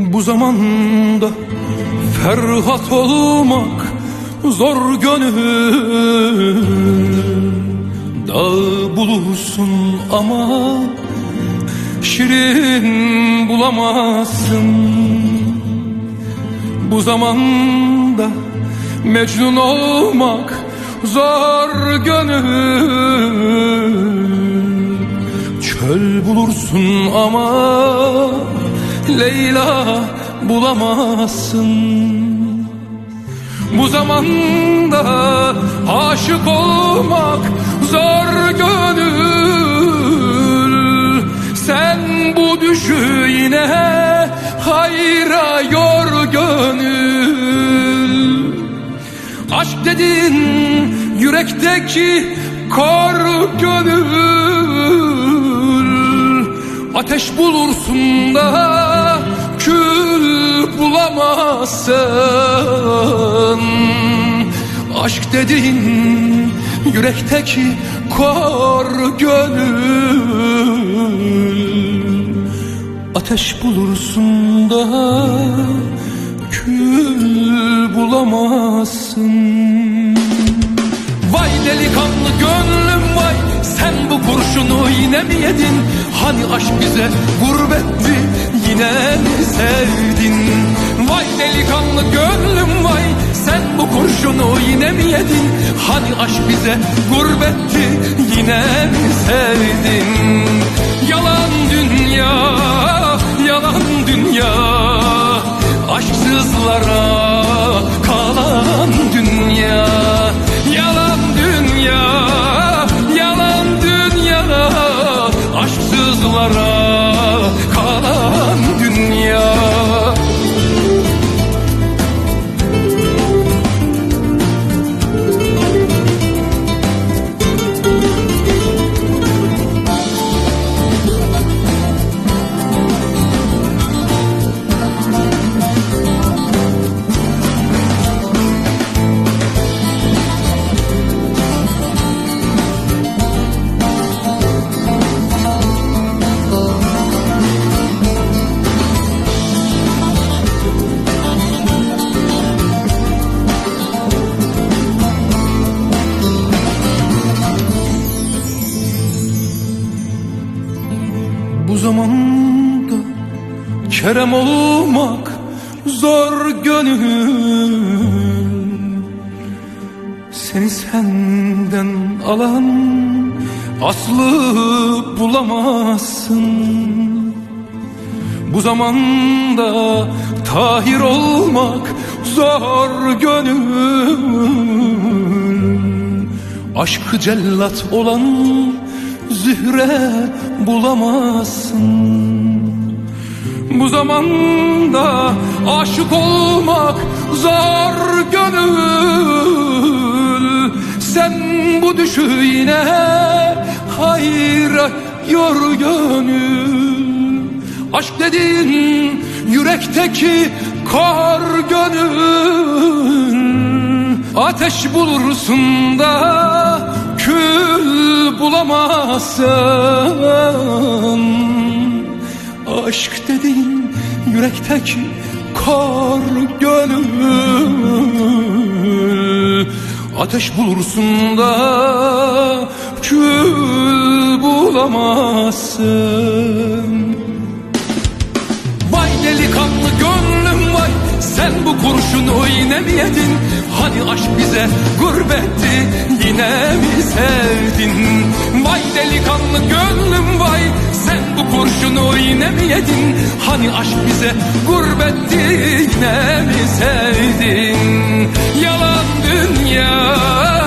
Bu zamanda ferhat olmak zor gönül. Dağ bulursun ama şirin bulamazsın. Bu zamanda Mecnun olmak zor gönül. Çöl bulursun ama Leyla bulamazsın. Bu zamanda aşık olmak zor gönül. Sen bu düşü yine hayra yor gönül. Aşk dedin yürekteki kor gönül Ateş bulursun da kül bulamazsın. Aşk dedin yürekteki kor gönül. Ateş bulursun da kül bulamazsın. Vay delikanlı gönlüm kurşunu yine mi yedin? Hani aşk bize gurbetti Yine mi sevdin? Vay delikanlı gönlüm vay Sen bu kurşunu yine mi yedin? Hani aşk bize gurbetti Yine mi sevdin? Yalan dünya Yalan dünya Aşksızlara zamanda kerem olmak zor gönül. Seni senden alan aslı bulamazsın. Bu zamanda tahir olmak zor gönül. Aşkı cellat olan zühre bulamazsın. Bu zamanda aşık olmak zor gönül. Sen bu düşü yine hayra yor gönül. Aşk dediğin yürekteki kor gönül. Ateş bulursun da kül bulamazsın. Aşk dediğin yürekteki kor gönül. Ateş bulursun da kül bulamazsın Sen bu kurşunu yine mi yedin? Hani aşk bize gurbetti Yine mi sevdin? Vay delikanlı gönlüm vay Sen bu kurşunu yine mi yedin? Hani aşk bize gurbetti Yine mi sevdin? Yalan dünya